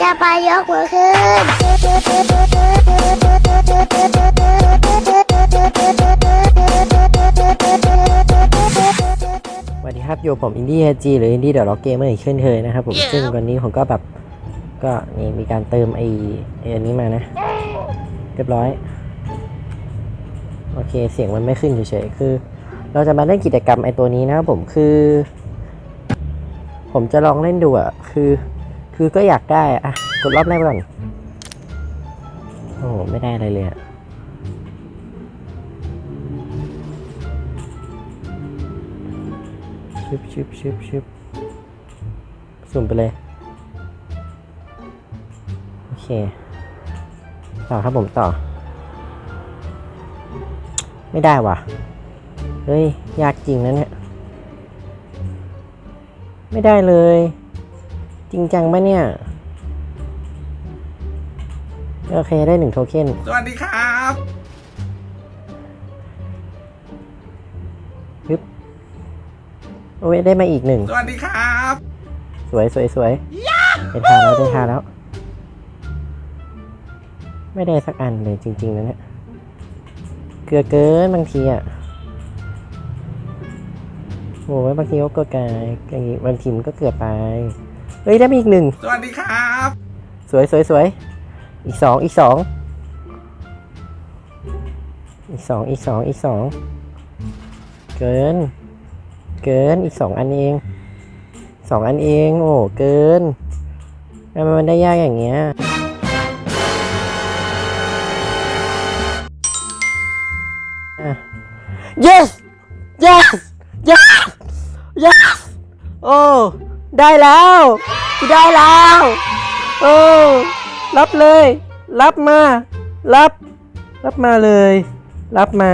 จะไปยกมือขึ้นสวัสดีครับอยู่ผมอินดี้จีหรืออินดี้เดอะล็อกเกมเมอร์อีกเช่นเคยนะครับผมซึ่งวันนี้ผมก็แบบก็นี่มีการเติมไอ้ไอ้อันนี้มานะ เรียบร้อย โอเคเสียงมันไม่ขึ้นเฉยๆคือ เราจะมาเล่นกิจกรรมไอ้ตัวนี้นะครับผมคือ ผมจะลองเล่นดูอะคือ คือก็อยากได้อะอะกดรอบแรกไปก่อน โอ้โหไม่ได้อะไรเลยอะชึบชึบชึบชึบสุ่มไปเลย โอเค ต่อครับผมต่อ ไม่ได้ว่ะ เฮ้ย ยากจริงนะเนี่ย ไม่ได้เลย จริงจังปะเนี่ย โอเคได้หนึ่งโทเค็นสวัสดีครับโอ้ยได้มาอีกหนึ่ง สวัสดีครับ สวยสวยสวยได้ทานแล้วได้ทานแล้ว ไม่ได้สักอันเลยจริง ๆนะเนี่ยเกลือเกินบางทีอะโอ้ยบางทีก็เกลือไกายอย่างงี้บางทีมันก็เกลือไป เฮ้ยได้มาอีกหนึ่งสวัสดีครับ สวยสวยสวยอีกสองอีกสองอีกสองอีกสองอีกสองเกิน เกินอีกสองอันเองสองอันเองโอ้เกินทำไมมันได้ยากอย่างเงี้ยอะ yes yes yes yes โอ้ ได้แล้วกูได้แล้วโอ้รับเลย รับมา รับ รับมาเลย รับมา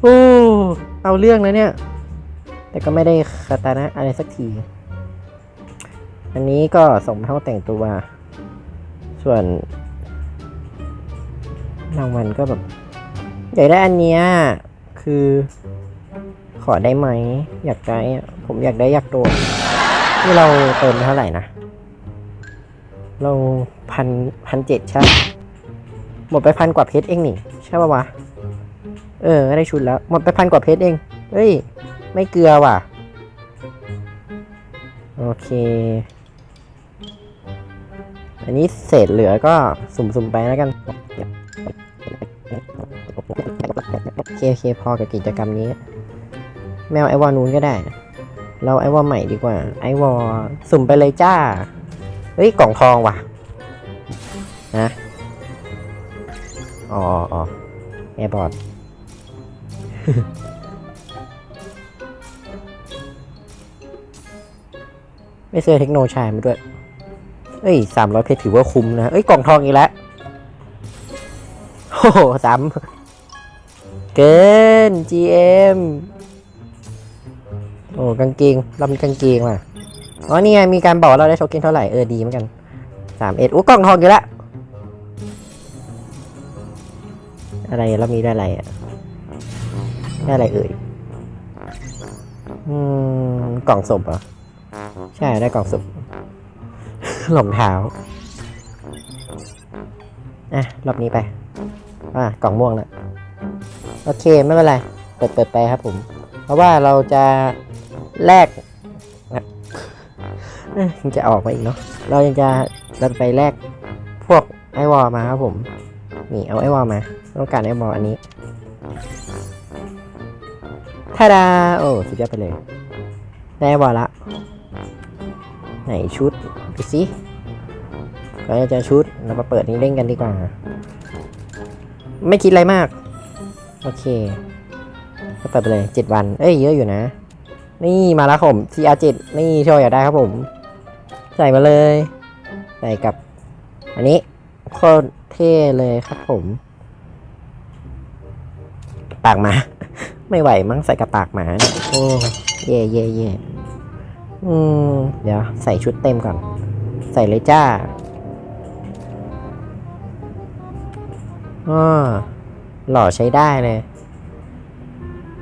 โอ้เอาเรื่องนะเนี่ย แต่ก็ไม่ได้คาตานะอะไรสักที อันนี้ก็ส่งเท่าแต่งตัว ส่วนรางวัลก็แบบอยากได้อันเนี้ยคือ ขอได้ไหม อยากได้ผมอยากได้อยากโดนนี่เราเติมเท่าไหร่นะ เราพันพันเจ็ดใช่ หมดไปพันกว่าเพชรเองนี่ ใช่ปะวะ เออ ได้ชุดแล้ว หมดไปพันกว่าเพชรเอง เฮ้ย ไม่เกลือว่ะ โอเค อันนี้เศษเหลือก็สุ่มๆไปแล้วกันโอเคโอเคพอกับกิจกรรมนี้ แมวไอวอนู้นก็ได้ เราไอวอใหม่ดีกว่า ไอวอสุ่มไปเลยจ้า เฮ้ย กล่องทองว่ะ นะอ๋ออ๋อแอร์บอร์ดไม่เจอเทคโนชายมาด้วย เอ้ยสามร้อยเพชรถือว่าคุ้มนะ เอ้ย กล่องทองอีกแล้ว โอ้โหสามเกิน GM โอ้กางเกงลำกางเกงว่ะอ๋อนี่ไงมีการบอกเราได้โชเกนเท่าไหร่เออดีเหมือนกันสามเอ็ดอู้กล่องทองอีกแล้วอะไรแล้วมีได้อะไรอะได้อะไรเอ่ยอืมกล่องศพเหรอใช่ได้กล่องศพรองเท้าอะรอบนี้ไปอะกล่องม่วงนะโอเคไม่เป็นไรเปิดเปิดไปครับผม เพราะว่าเราจะ แลกยังจะออกมาอีกเนาะ เรายังจะเราจะไปแลกพวกไอวอลมาครับผม นี่เอาไอวอลมา ต้องการไอวอลอันนี้ทาดา โอ้ สุดยอดไปเลย ได้ไอวอลละ ไหนชุดดูสิก็จะชุด เรามาเปิดนี้เล่นกันดีกว่า ไม่คิดอะไรมาก โอเคก็เปิดไปเลยเจ็ดวัน เอ้ย เยอะอยู่นะ นี่มาแล้วผม TR7 นี่โชว์อยากได้ครับผม ใส่มาเลย ใส่กับ อันนี้โคตรเท่เลยครับผม ปากหมา ไม่ไหวมั้งใส่กับปากหมาโอ้เย่เย่เย่อืม เดี๋ยวใส่ชุดเต็มก่อน ใส่เลยจ้าอ้อหล่อใช้ได้เลย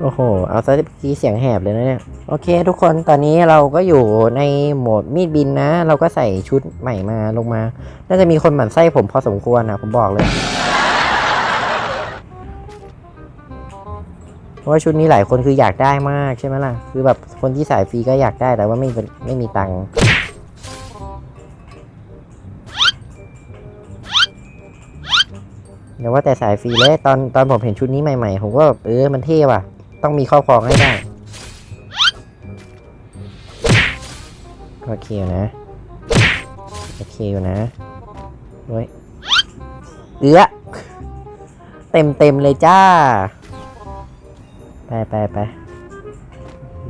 โอ้โห เอาซะกี้เสียงแหบเลยนะเนี่ย โอเค ทุกคน ตอนนี้เราก็อยู่ในโหมดมีดบินนะ เราก็ใส่ชุดใหม่มาลงมา น่าจะมีคนหมั่นไส้ผมพอสมควรนะ ผมบอกเลยเพราะว่าชุดนี้หลายคนคืออยากได้มากใช่ไหมล่ะ คือแบบคนที่สายฟรีก็อยากได้แต่ว่าไม่ไม่มีตังค์อย่ว่าแต่สายฟรีเลยตอนตอนผมเห็นชุดนี้ใหม่ๆ ผมก็แบบเออมันเท่ว่ะ ต้องมีครอบครองให้ได้ โอเคอยู่นะ โอเคอยู่นะเฮ้ยเอื้อเต็มเต็มเลยจ้า ไปไปไป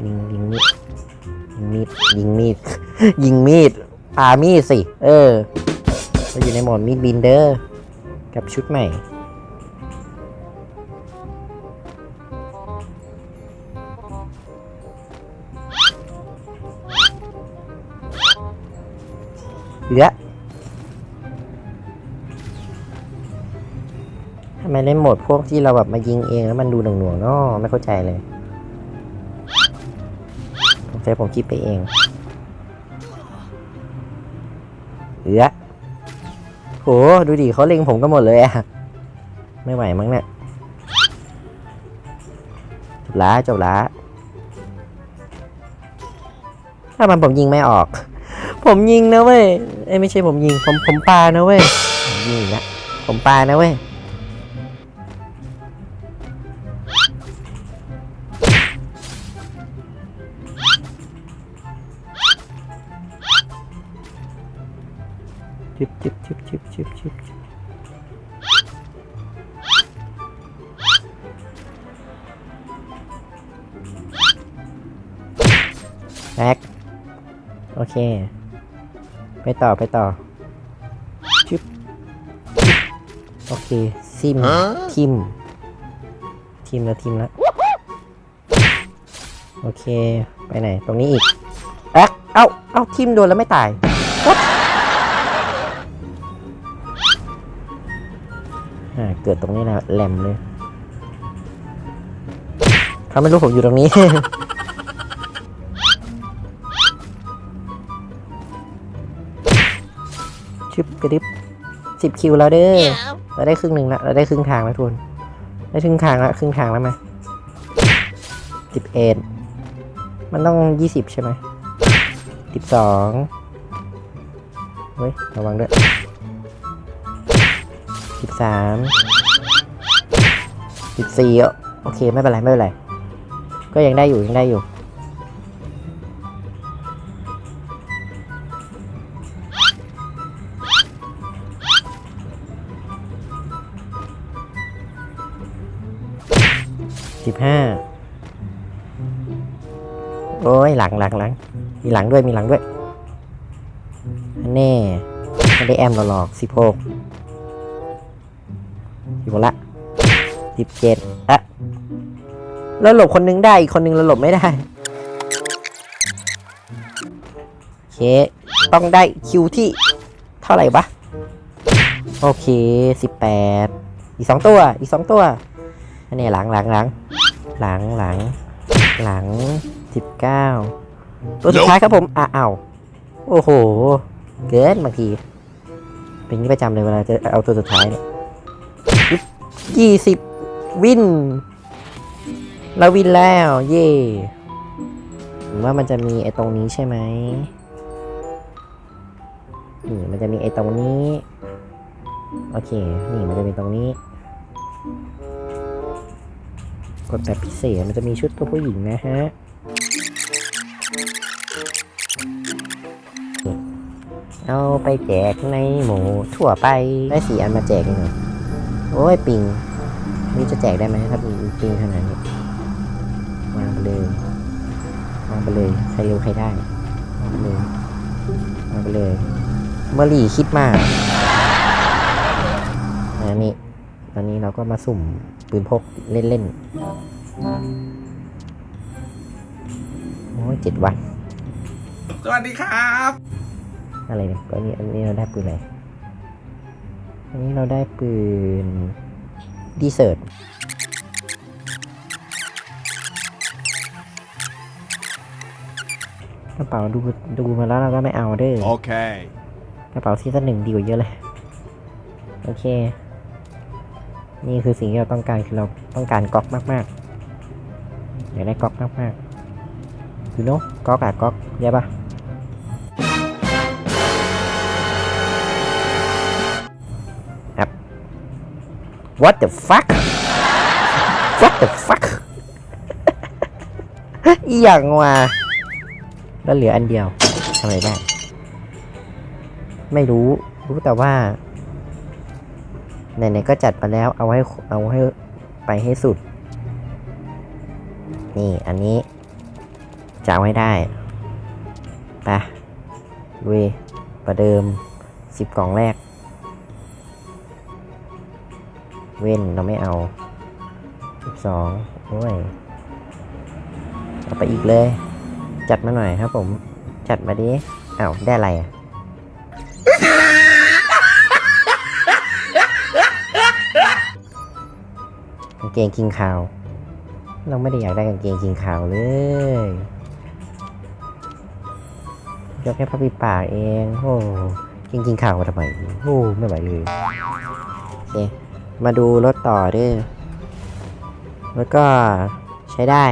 ยิงยิงมีด ยิงมีด ยิงมีดยิงมีดปามีดสิ เออเราอยู่ในหมดมีดบินเดอร์ กับชุดใหม่ เหลือทำไมเล่นโหมดพวกที่เราแบบมายิงเองแล้วมันดูหน่วงๆเนาะไม่เข้าใจเลยสงสัยผมคิดไปเองเหลือโห ดูดิเขาเล็งผมกันหมดเลยอะไม่ไหวมั้งเนี่ยจบละจบละถ้ามันผมยิงไม่ออก ผมยิงนะเว้ยเอ้ยไม่ใช่ผมยิง ผมผมปานะเว้ยผมยิงอีกนะผมปานะเว้ย ชิบชิบชิบชิบชิบชิบชิบแบ็คโอเค ไปต่อไปต่อชิบชิบโอเคซิมทิมทิมแล้วทิมแล้วโอเค ไปไหน ตรงนี้อีกแอ๊กเอ้าเอ้าทิมโดนแล้วไม่ตาย What? อ่าเกิดตรงนี้นะแหลมเลยเขาไม่รู้ผมอยู่ตรงนี้ ชึบกระดิบสิบคิวแล้วเด้อเราได้ครึ่งหนึ่งละเราได้ครึ่งทางแล้วทุนได้ครึ่งทางละครึ่งทางแล้วไหมสิบเอ็ดมันต้องยี่สิบใช่ไหมสิบสองเฮ้ยระวังด้วยสิบสามสิบสี่โอเคไม่เป็นไรไม่เป็นไร ก็ยังได้อยู่ยังได้อยู่ ห้าโอ้ยหลังหลังหลังมีหลังด้วยมีหลังด้วยนแน่ไม่ได้แอมเราหรอกสิบหกสิบหกละสิบเจ็ดอะแล้วหลบคนนึงได้ อีกคนนึงเราหลบไม่ได้โอเค ต้องได้คิวที่เท่าไหร่ปะโอเคสิบแปดอีกสองตัว อีกสองตัวอันนี้หลังหลังหลัง หลังหลังหลังสิบเก้าตัวสุดท้ายครับผมอะเอาโอ้โห เกินบางที เป็นอย่างนี้ประจำเลยเวลาจะเอาตัวสุดท้ายเนี่ยยี่สิบวินเราวินแล้ว เย่หรือว่ามันจะมีไอ้ตรงนี้ใช่ไหมนี่มันจะมีไอ้ตรงนี้ โอเค นี่มันจะมีตรงนี้ กดแบบพิเศษมันจะมีชุดตัวผู้หญิงนะฮะเอาไปแจกในหมู่ทั่วไปได้สี่อันมาแจกเลยเหรอโอ้ยปิงนี่จะแจกได้ไหมถ้ามีปิงขนาดนี้วางไปเลยวางไปเลยใครเร็วใครได้วางไปเลยวางไปเลยเมื่อรี่คิดมาก ตอนนี้เราก็มาสุ่มปืนพกเล่นๆ โอ้เจ็ดวัน สวัสดีครับ อะไรเนี่ยอันนี้อันนี้เราได้ปืนอะไร อันนี้เราได้ปืนดีเซิร์ตกระเป๋าดูดูมาแล้วเราก็ไม่เอาเด้อ โอเค กระเป๋าซีซั่นหนึ่งดีกว่าเยอะเลย โอเค นี่คือสิ่งที่เราต้องการคือเราต้องการก๊อกมากๆอยากได้ก๊อกมากๆคือโนก๊อกอะก๊อกใช่ปะครับ what the fuck what the fuck อีหยังวะแล้วเหลืออันเดียวทำอะไรได้ ไม่รู้ รู้แต่ว่า ไหนๆก็จัดมาแล้วเอาให้เอาให้ไปให้สุด นี่อันนี้จะเอาให้ได้ไปลุยประเดิมสิบกล่องแรก เว้นเราไม่เอาสิบสองโอ้ยเอาไปอีกเลย จัดมาหน่อยครับผม จัดมาดิอ้าวได้อะไรอะางเกงกิงขาว เราไม่ได้อยากได้กางเกงกิงขาวเลยยกแค่พับปีปากเองโอ้กิงกิงขาวมาทำไมโอ้ไม่ไหวเลยโอเคมาดูรถต่อด้วยรถก็ใช้ได้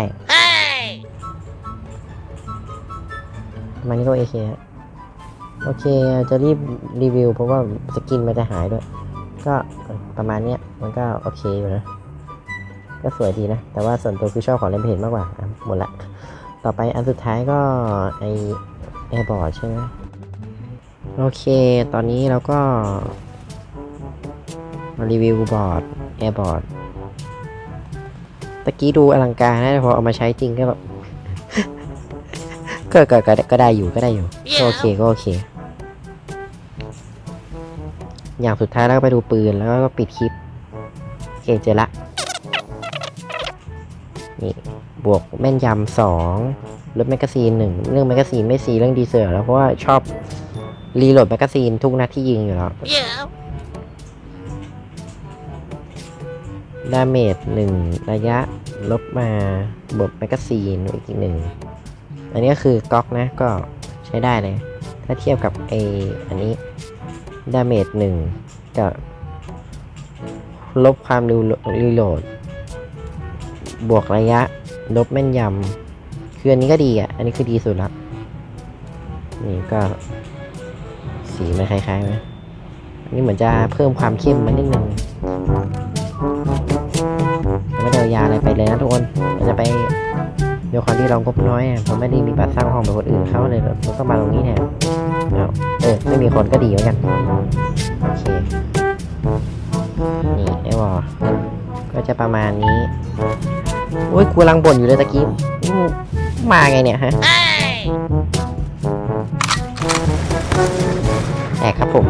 มันนี้ก็โอเคฮะโอเคจะรีบรีวิวเพราะว่าสกินมันจะหายด้วย ก็ประมาณนี้มันก็โอเคอยู่นะ ก็สวยดีนะ แต่ว่าส่วนตัวคือชอบของเล่นเพจมากกว่าอะหมดละ ต่อไปอันสุดท้ายก็ไอแอร์บอร์ดใช่ไหมโอเค ตอนนี้เราก็มารีวิวบอร์ดแอร์บอร์ดตะกี้ดูอลังการนะแต่พอเอามาใช้จริงก็แบบก็ก็ก็ก็ได้อยู่ก็ได้อยู่ก็โอเคก็โอเค อย่างสุดท้ายเราก็ไปดูปืนแล้วก็ปิดคลิปโอเคเจอละ นี่บวกแม่นยำสองลดแมกกาซีนหนึ่งเรื่องแมกกาซีนไม่ซีเรื่องดีเซลแล้วเพราะว่าชอบรีโหลดแมกกาซีนทุกนัดที่ยิงอยู่แล้วดาเมจหนึ่งระยะลบมาบวกแมกกาซีนอีกหนึ่งอันนี้ก็คือก๊อกนะก็ใช้ได้เลย ถ้าเทียบกับไออันนี้ดาเมจหนึ่งกับลบความรีโหลด บวกระยะ ลบแม่นยำคืออันนี้ก็ดีอะ อันนี้คือดีสุดละนี่ก็ สีมันคล้ายๆไหมอันนี้เหมือนจะเพิ่มความเข้มมานิดนึงไม่ได้ยาอะไรไปเลยนะทุกคนเราจะไปเดี๋ยวความที่เรางบน้อยอะเพราะไม่ได้มีบัตรสร้างห้องแบบคนอื่นเขาเลยเราต้องมาตรงนี้เนี่ยเอาเออไม่มีคนก็ดีเหมือนกันโอเคนี่ไอ้วอก็จะประมาณนี้ โอ้ยกูกำลังบ่นอยู่เลยตะกี้อืมมาไงเนี่ยฮะแอกครับผม